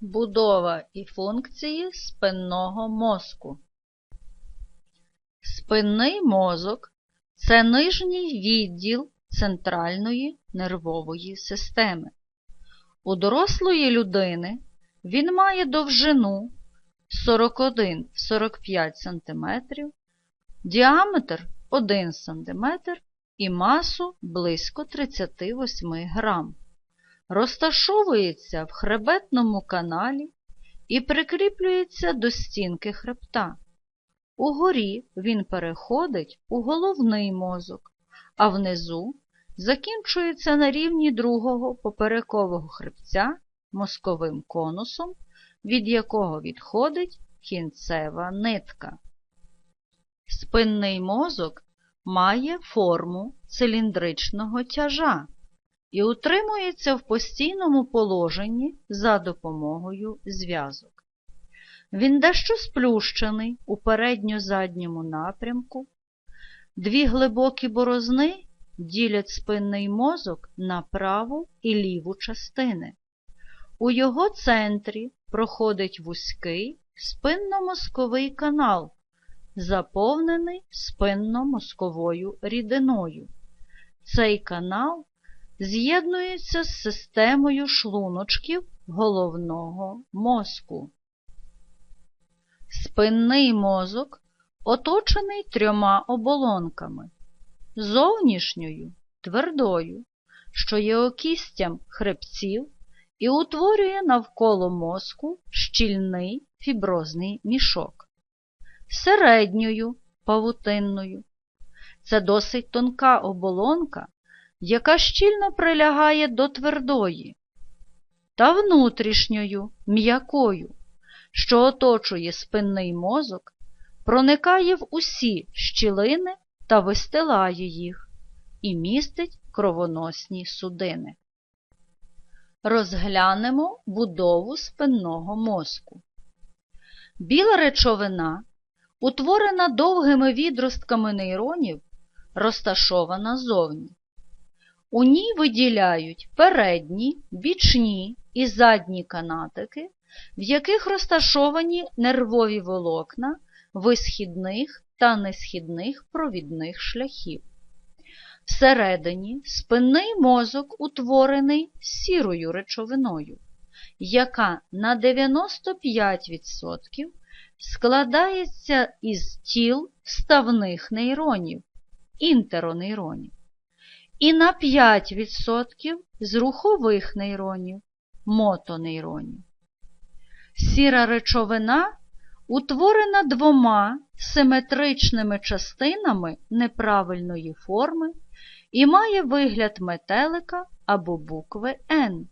Будова і функції спинного мозку. Спинний мозок це нижній відділ центральної нервової системи. У дорослої людини він має довжину 41-45 см, діаметр 1 см і масу близько 38 грам. Розташовується в хребетному каналі і прикріплюється до стінки хребта. Угорі він переходить у головний мозок, а внизу закінчується на рівні другого поперекового хребця мозковим конусом, від якого відходить кінцева нитка. Спинний мозок має форму циліндричного тяжа і утримується в постійному положенні за допомогою зв'язок. Він дещо сплющений у передньо-задньому напрямку. Дві глибокі борозни ділять спинний мозок на праву і ліву частини. У його центрі проходить вузький спинномозковий канал, заповнений спинномозковою рідиною. Цей канал з'єднується з системою шлуночків головного мозку. Спинний мозок оточений трьома оболонками зовнішньою твердою, що є окістям хребців і утворює навколо мозку щільний фіброзний мішок, середньою павутинною. Це досить тонка оболонка, яка щільно прилягає до твердої, та внутрішньою м'якою, що оточує спинний мозок, проникає в усі щілини та вистилає їх і містить кровоносні судини. Розглянемо будову спинного мозку. Біла речовина, утворена довгими відростками нейронів, розташована зовні. У ній виділяють передні, бічні і задні канатики, в яких розташовані нервові волокна висхідних та несхідних провідних шляхів. Всередині спинний мозок утворений сірою речовиною, яка на 95% складається із тіл ставних нейронів, інтеронейронів, і на 5% з рухових нейронів, мотонейронів. Сіра речовина утворена двома симетричними частинами неправильної форми і має вигляд метелика або букви Н,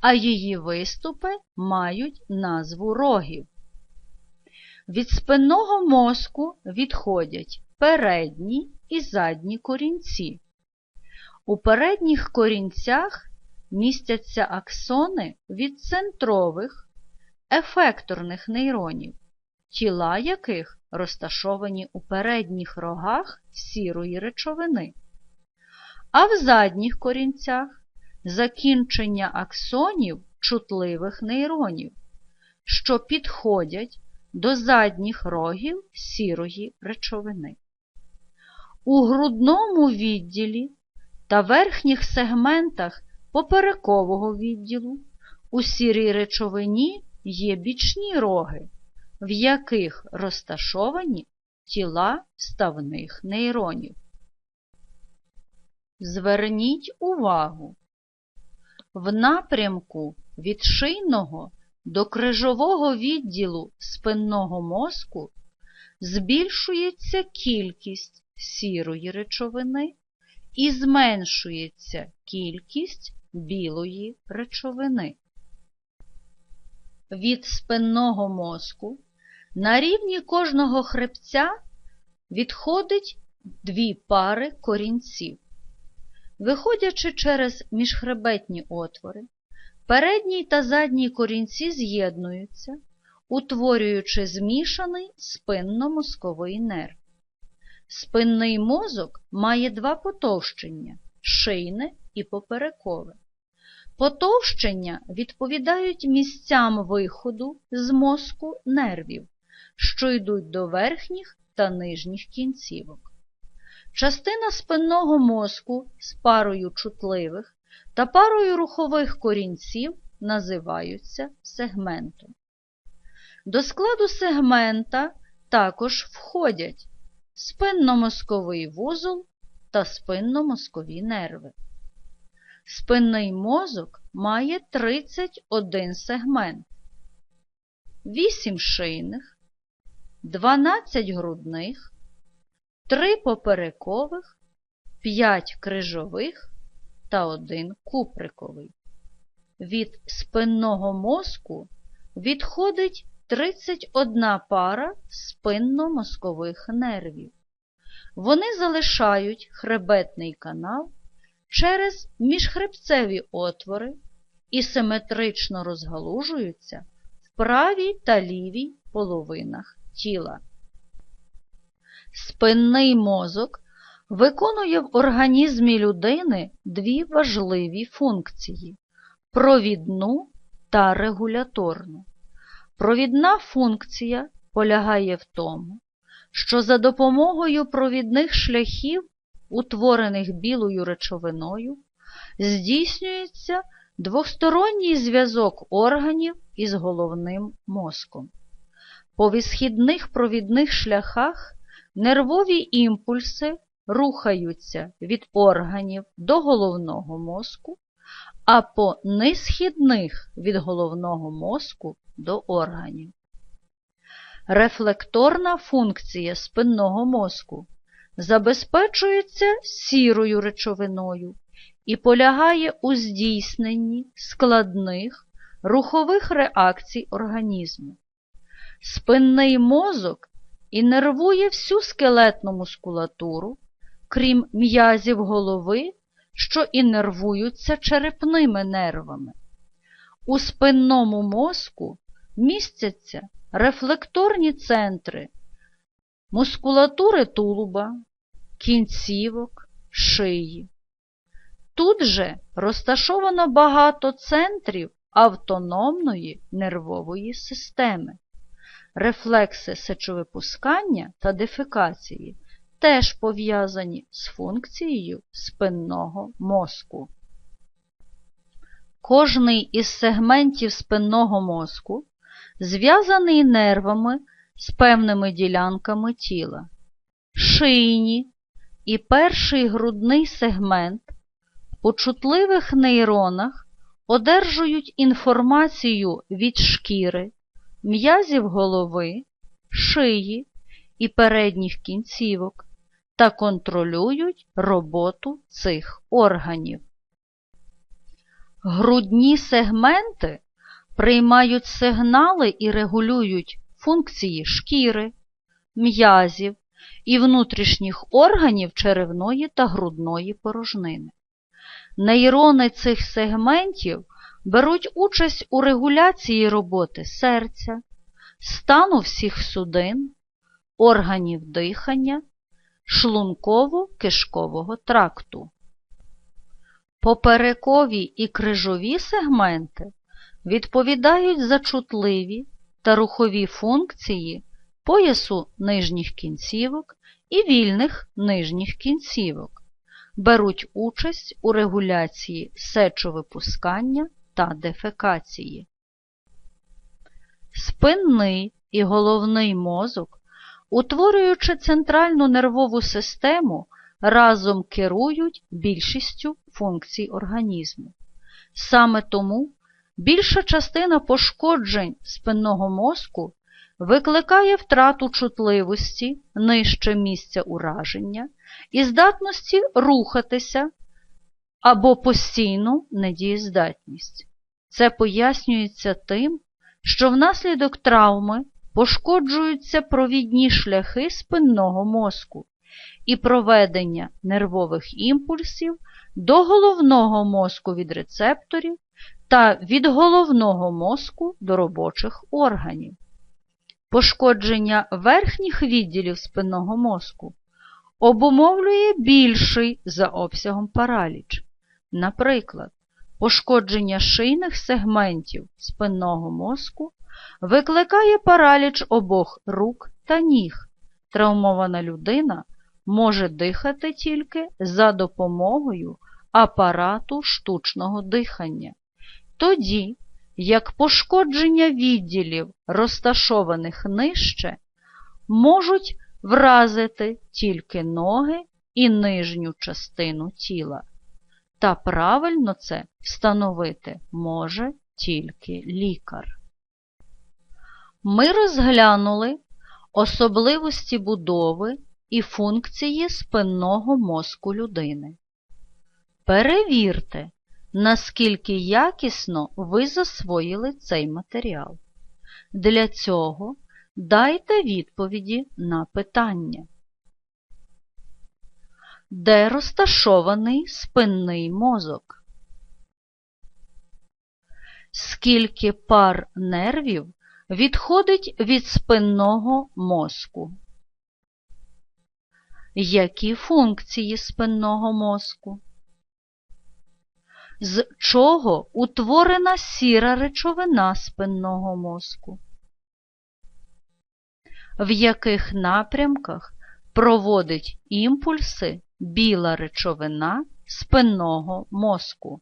а її виступи мають назву рогів. Від спинного мозку відходять передні і задні корінці. У передніх корінцях містяться аксони від центрових ефекторних нейронів, тіла яких розташовані у передніх рогах сірої речовини, а в задніх корінцях закінчення аксонів чутливих нейронів, що підходять до задніх рогів сірої речовини. У грудному відділі та верхніх сегментах поперекового відділу у сірій речовині є бічні роги, в яких розташовані тіла ставних нейронів. Зверніть увагу, в напрямку від шийного до крижового відділу спинного мозку збільшується кількість сірої речовини і зменшується кількість білої речовини. Від спинного мозку на рівні кожного хребця відходить дві пари корінців. Виходячи через міжхребетні отвори, передній та задній корінці з'єднуються, утворюючи змішаний спинно-мозковий нерв. Спинний мозок має два потовщення шийне і поперекове. Потовщення відповідають місцям виходу з мозку нервів, що йдуть до верхніх та нижніх кінцівок. Частина спинного мозку з парою чутливих та парою рухових корінців називаються сегментом. До складу сегмента також входять спинномозковий вузол та спинномозкові нерви. Спинний мозок має 31 сегмент, 8 шийних, 12 грудних, 3 поперекових, 5 крижових та 1 куприковий. Від спинного мозку відходить 31 пара спинномозкових нервів. Вони залишають хребетний канал через міжхребцеві отвори і симетрично розгалужуються в правій та лівій половинах тіла. Спинний мозок виконує в організмі людини дві важливі функції провідну та регуляторну. Провідна функція полягає в тому, що за допомогою провідних шляхів, утворених білою речовиною, здійснюється двосторонній зв'язок органів із головним мозком. По висхідних провідних шляхах нервові імпульси рухаються від органів до головного мозку, а по несхідних від головного мозку до органів. Рефлекторна функція спинного мозку забезпечується сірою речовиною і полягає у здійсненні складних рухових реакцій організму. Спинний мозок інервує всю скелетну мускулатуру, крім м'язів голови, що інервуються черепними нервами. У спинному мозку містяться рефлекторні центри мускулатури тулуба, кінцівок, шиї. Тут же розташовано багато центрів автономної нервової системи. Рефлекси сечовипускання та дефекації теж пов'язані з функцією спинного мозку. Кожний із сегментів спинного мозку зв'язаний нервами з певними ділянками тіла. Шийні і перший грудний сегмент по чутливих нейронах одержують інформацію від шкіри, м'язів голови, шиї і передніх кінцівок та контролюють роботу цих органів. Грудні сегменти приймають сигнали і регулюють функції шкіри, м'язів і внутрішніх органів черевної та грудної порожнини. Нейрони цих сегментів беруть участь у регуляції роботи серця, стану всіх судин, органів дихання, шлунково-кишкового тракту. Поперекові і крижові сегменти відповідають за чутливі та рухові функції поясу нижніх кінцівок і вільних нижніх кінцівок, беруть участь у регуляції сечовипускання та дефекації. Спинний і головний мозок, утворюючи центральну нервову систему, разом керують більшістю функцій організму. Саме тому більша частина пошкоджень спинного мозку викликає втрату чутливості нижче місця ураження і здатності рухатися або постійну недієздатність. Це пояснюється тим, що внаслідок травми пошкоджуються провідні шляхи спинного мозку і проведення нервових імпульсів до головного мозку від рецепторів та від головного мозку до робочих органів. Пошкодження верхніх відділів спинного мозку обумовлює більший за обсягом параліч. Наприклад, Пошкодження шийних сегментів спинного мозку викликає параліч обох рук та ніг. Травмована людина може дихати тільки за допомогою апарату штучного дихання. Тоді, як пошкодження відділів, розташованих нижче, можуть вразити тільки ноги і нижню частину тіла. Та правильно це встановити може тільки лікар. Ми розглянули особливості будови і функції спинного мозку людини. Перевірте, наскільки якісно ви засвоїли цей матеріал. Для цього дайте відповіді на питання. Де розташований спинний мозок? Скільки пар нервів відходить від спинного мозку? Які функції спинного мозку? З чого утворена сіра речовина спинного мозку? В яких напрямках проводить імпульси біла речовина спинного мозку?